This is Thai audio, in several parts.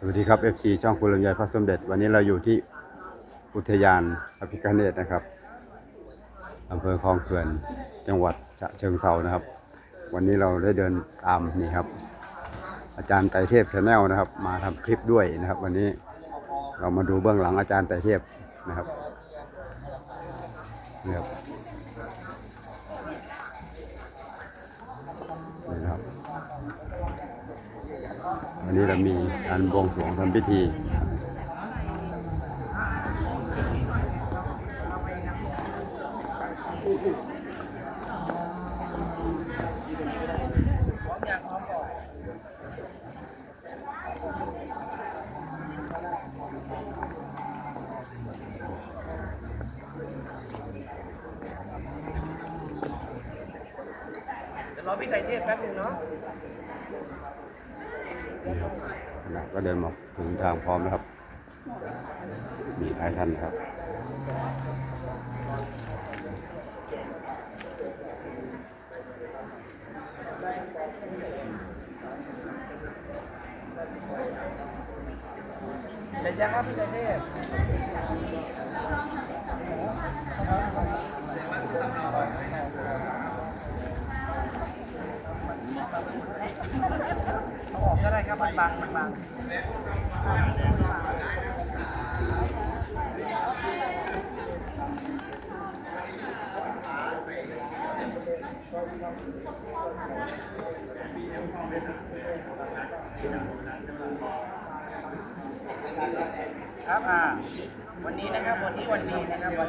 สวัสดีครับ FC ช่องคุณลำไยพระสมเด็จ วันนี้เราอยู่ที่อุทยานพระพิฆเนศนะครับอำเภอคลองเขื่อนจังหวัดฉะเชิงเซานะครับ วันนี้เราได้เดินตามนี่ครับ อาจารย์ไตรเทพชาแนลนะครับ มาทำคลิปด้วยนะครับ วันนี้เรามาดูเบื้องหลังอาจารย์ไตรเทพนะครับนี่ค วันนี้เรามีการบวงสรวงทำพิธีเดี๋ยวรอพี่ไตรเทพแป๊บนึงเนาะ นี่ครับคณะก็เดินมาถึงทางพร้อมแล้วครับ มีหลายท่านนะครับเดี๋ยวจะครับพี่ไตรเทพเได้ครับมันบังมันบังครับอ่าวันนี้นะครับวันนี้วันดีนะครับวัน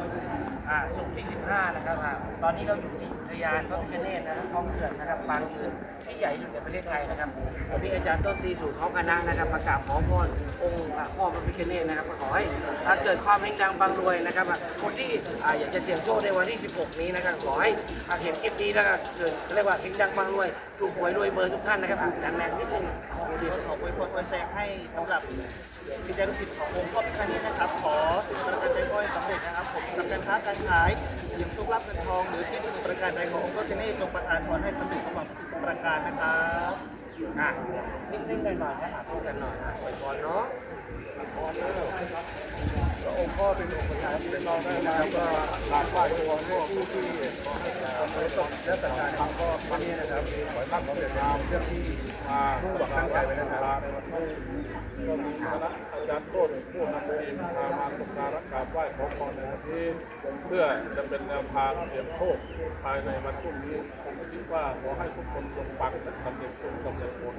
อ่าศุกร์ที่ 15 นะครับอ่าตอนนี้เราอยู่ที่อุทยานพระพิฆเนศนะครับคลองเขื่อนนะครับปางยืน ที่ใหญ่ที่สุดในประเทศไทยนะครับวันนี้อาจารย์ต้นตีสู่ท้องคณะนะครับประกาศขอพรองค์พ่อพระพิฆเนศนะครับขอให้อ่าเกิดความเฮงดังบางรวยนะครับคนที่อยากจะเสี่ยงโชคในวันที่ 16 นี้นะครับขอให้เห็นคลิปนี้แล้วก็เกิดเรียกว่าเฮงดังบางรวย ถูกหวยรวยเบอร์ทุกท่านนะครับอ่าดังแรงนิดนึงเดี๋ยวขออวยพรอวยแซงให้สำหรับกิจการลูกศิษย์ขององค์พ่อพิฆเนศนะครับ ขอสิ่งประการใจก็ให้สำเร็จนะครับ ผมทำการค้าการขายยี่ยมทุกรับเงินทองหรือที่ประการใดขององค์พ่อพิฆเนศจงประทานพรให้สำเร็จสมหวังทุกประการนะครับอะนิดๆหน่อยๆนะพูดกันหน่อยนะไปก่อนเนาะ องค์พ่อเป็นองค์ประธานที่เราได้มาก็กราบไหว้ตัวพ่อผู้ที่ขอให้การบริสุทธิ์และศรัทธาทางพ่อวันนี้นะครับขอให้ท่านสำเร็จตามเรื่องที่มามุ่งหวังตั้งใจไว้นะครับในวันนี้ก็มีคณะอาจารย์โต้นผู้นำทีมพามาสักการะกราบไหว้ขอพรในวันนี้เพื่อจะเป็นแนวทางเสียงโชคภายในวันพรุ่งนี้ผมคิดว่าขอให้ทุกคนจงปังและสำเร็จผลสำเร็จผล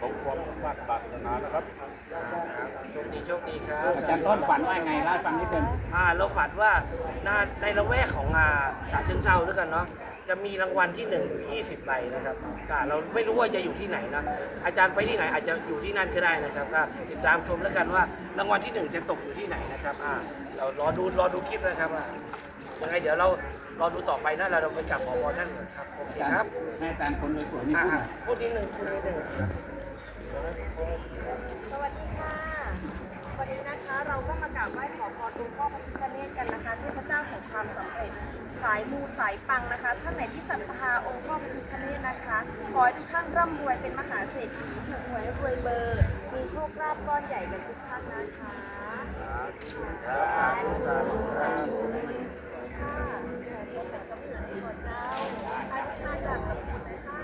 ของความมุ่งมั่นปรารถนานะครับโชคดีโชคดีครับอาจารย์ต้นฝันว่าไงเล่าให้ฟังนิดนึงอ่าเราฝันว่าในในละแวกของอ่าฉะเชิงเซาด้วยกันเนาะจะมีรางวัลที่หนึ่งอยู่20ใบนะครับอ่าเราไม่รู้ว่าจะอยู่ที่ไหนนะอาจารย์ไปที่ไหนอาจจะอยู่ที่นั่นก็ได้นะครับก็ติดตามชมแล้วกันว่ารางวัลที่หนึ่งจะตกอยู่ที่ไหนนะครับอ่าเรารอดูรอดูคลิปนะครับอ่ายังไงเดี๋ยวเรารอดูต่อไปนะเราเราไปกราบขอพรท่านก่อนครับโอเคครับให้อาจารย์คนสวยๆนี่อ่าพูดหน่อยพูดนิดหนึ่งพูดนิดหนึ่ง สวัสดีค่ะ วันนี้นะคะเราก็มากราบไหว้ขอพรองค์พ่อพระพิฆเนศกันนะคะเทพเจ้าแห่งความสำเร็จ สายมูสายปังนะคะท่านไหนที่ศรัทธาองค์พ่อพระพิฆเนศนะคะ ขอให้ทุกท่านร่ำรวยเป็นมหาเศรษฐีถูกหวยรวยเบอร์ มีโชคลาภก้อนใหญ่กันทุกท่านนะคะสาธุสาธุค่ะเดี๋ยวเป็นกำเนิดของเจ้าอาทุกท่านจากขอบคุณนะคะ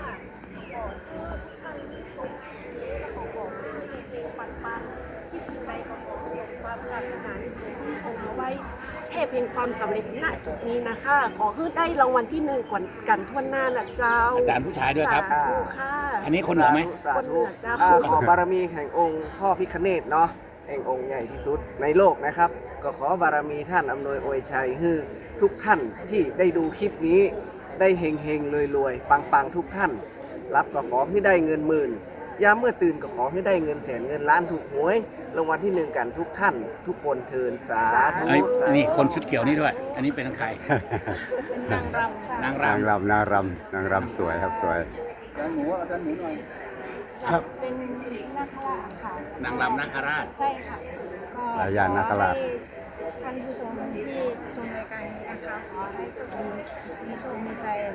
ขอให้ทุกท่านมีโชคดีและขอบอกให้มีเพลงปังๆที่สิ่งใดก็ขอให้สมความปรารถนาที่สุดที่คง เอาไว้เทพแห่งความสำเร็จณจุดนี้นะคะ ขอให้ได้รางวัลที่หนึ่งก่อนกันทั่วหน้านะเจ้าอาจารย์ผู้ชายด้วยครับ สาธุค่ะอันนี้คนเหนือไหม สาคนเหนืธุอเจ้าอ่าขอบารมีแห่งองค์พ่อพิคเนตเนาะแห่งองค์ใหญ่ที่สุดในโลกนะครับ ก็ขอบารมีท่านอำนวยอวยชัยให้ทุกท่านที่ได้ดูคลิปนี้ ได้เฮงเฮงรวยรวยปังปังทุกท่าน รับก็ขอให้ได้เงินหมื่น ยามเมื่อตื่นก็ขอให้ได้เงินแสนเงินล้านถูกหวยรางวัลที่หนึ่งกันทุกท่าน ทุกคนเทินสาธุไอ้ยสาธุนี่คนชุดเขียวนี่ด้วย อันนี้เป็นใคร นางรำค่ะนางนางรำรำนางรำนางรำสวยครับสวย ครับ เป็นนาคราชค่ะนางรำนาคราช ใช่ค่ะก็หลายอย่างนาคราช ขอให้ท่านผู้ชมที่ชมรายการนี้นะคะขอให้โชคดีมีโชคมีชัยอา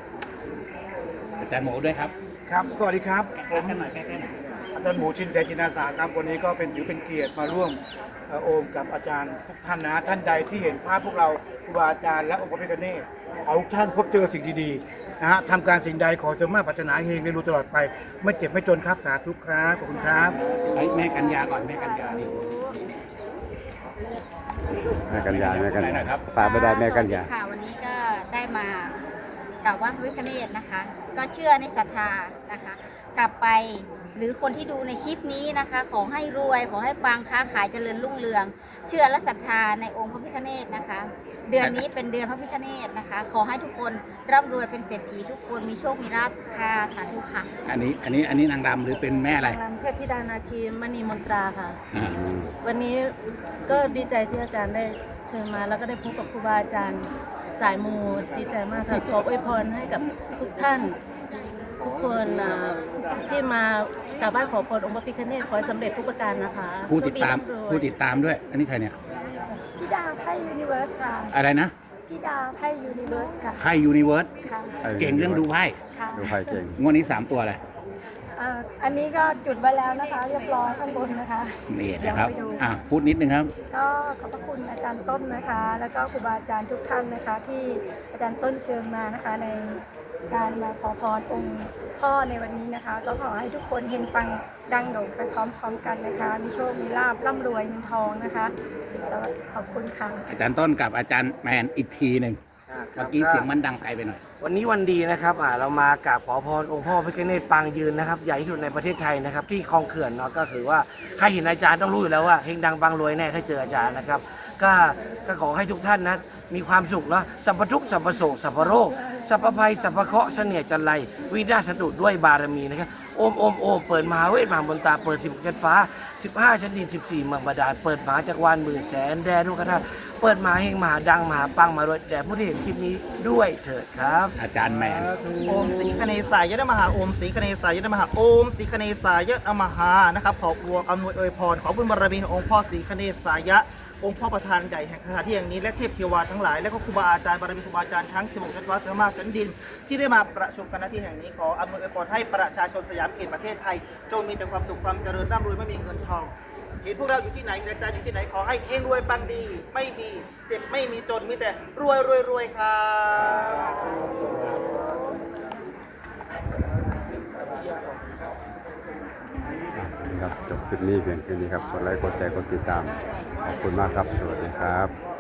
จารย์หมูด้วยครับครับ สวัสดีครับใกล้ๆกันหน่อยใกล้ๆหน่อยอาท่านหมูชินแสจินาสาครับวันนี้ก็เป็นถือเป็นเกียรติมาร่วมเอ่อโอมกับอาจารย์ทุกท่านนะท่านใดที่เห็นภาพพวกเราครูบาอาจารย์และองค์พระพิฆเนศขอทุกท่านพบเจอสิ่งดีๆนะฮะทำการสิ่งใดขอเสริมมาปรารถนาเฮงในรู้ตลอดไป ไม่เจ็บไม่จนครับสาธุครับขอบคุณครับไอ้แม่กัญญาก่อนแม่กัญญานี่ แม่กัญญาแม่กัญอะไรญานะครับฝากไม่ได้แม่กัญญา ค่ะวันนี้ก็ได้มา กราบไหว้พระพิฆเนศนะคะ ก็เชื่อในศรัทธานะคะ กลับไปหรือคนที่ดูในคลิปนี้นะคะ ขอให้รวยขอให้ปังค้าขายเจริญรุ่งเรือง เชื่อและศรัทธาในองค์พระพิฆเนศนะคะ เดือนนี้เป็นเดือนพระพิฆเนศนะคะ ขอให้ทุกคนร่ำรวยเป็นเศรษฐีทุกคนมีโชคมีลาภค่ะสาธุค่ะอันนี้อันนี้อันนี้นางรำหรือเป็นแม่อะไร รำเทพธิดานาคีมณีมนตราค่ะ อ่าวันนี้ก็ดีใจที่อาจารย์ได้เชิญมาแล้วก็ได้พบกับครูบาอาจารย์ สายมูดีใจมากค่ะ ขออวยพรให้กับทุกท่าน ทุกคนอ่าที่มากราบไหว้ขอพรองค์พระพิฆเนศขอให้สำเร็จทุกประการนะคะผู้ติดตามโชคร่ำรวยผู้ติดตามด้วย อันนี้ใครเนี่ยพี่ดาไพ่ยูนิเวิร์สค่ะอะไรนะพี่ดาไพ่ยูนิเวิร์สค่ะไพ่ยูนิเวิร์สค่ะเก่งเรื่องดูไพ่ค่ะดูไพ่เก่งงวดนี้สามตัวเลย อ่าอันนี้ก็จุดไว้แล้วนะคะ เรียบร้อยข้างบนนะคะ นี่นะครับเดี๋ยวไปดู อะพูดนิดนึงครับ ก็ขอบพระคุณอาจารย์ต้นนะคะ แล้วก็ครูบาอาจารย์ทุกท่านนะคะ ที่อาจารย์ต้นเชิญมานะคะ ในการมาขอพรองค์พ่อในวันนี้นะคะ ก็ขอให้ทุกคนเฮงปังดังโด่งไปพร้อมๆกันนะคะ มีโชคมีลาบร่ำรวยเงินทองนะคะสวัสดีขอบคุณค่ะ อาจารย์ต้นกับอาจารย์แมนอีกทีหนึ่ง เมื่อกี้เสียงมันดังไกลไปหน่อย วันนี้วันดีนะครับอ่าเรามากราบขอพรองค์พ่อพระพิฆเนศปางยืนนะครับใหญ่ที่สุดในประเทศไทยนะครับที่คลองเขื่อนเนาะก็คือว่าใครเห็นอาจารย์ต้องรู้อยู่แล้วว่าเฮงดังบางรวยแน่ถ้าเจออาจารย์นะครับ ก็ก็ขอให้ทุกท่านนะมีความสุขเนาะสัพพทุกข์สัพพโศกสัพพโรคสัพพภัยสัพพเคราะห์เสน่ห์จันไรวินาศสตุด้วยบารมีนะครับโอมโอมโอมเปิดมหาเวทมหาบนตาเปิดสิบชั้นฟ้า 15 ชั้นดิน 14เมืองบาดาลเปิดมหาจักรวาลหมื่นแสนแดนทุกท่าน เปิดมหาเฮงมหาดังมหาปังมหารวยแด่ผู้ที่เห็นคลิปนี้ด้วยเถิดครับอาจารย์แมน โอมสีคเนสายยะนมหาโอมสีคเนสายยะนมหาโอมสีคเนสายยะนมหานะครับขอพวงอำนวยอวยพรขอบุญบารมีขององค์พ่อสีคเนสายะ องค์พ่อประธานใหญ่แห่งสถานที่แห่งนี้และเทพเทวาทั้งหลาย และก็ครูบาอาจารย์บารมีครูบาอาจารย์ทั้ง 16ชั้นฟ้าสมาชั้นดิน ที่ได้มาประชุมกันณที่แห่งนี้ขออำนวยอวยพรให้ประชาชนสยามเขตประเทศไทย จงมีแต่ความสุขความเจริญร่ำรวยไม่มีเงินทอง เห็นพวกเราอยู่ที่ไหนกระจายอยู่ที่ไหนขอให้เฮงรวยปังดี ไม่มีเจ็บไม่มีจนมีแต่รวยรวยรวยครับครับจบคลิปนี้เพียงแค่นี้ครับกดไลค์กดแชร์กดติดตามขอบคุณมากครับสวัสดีครับ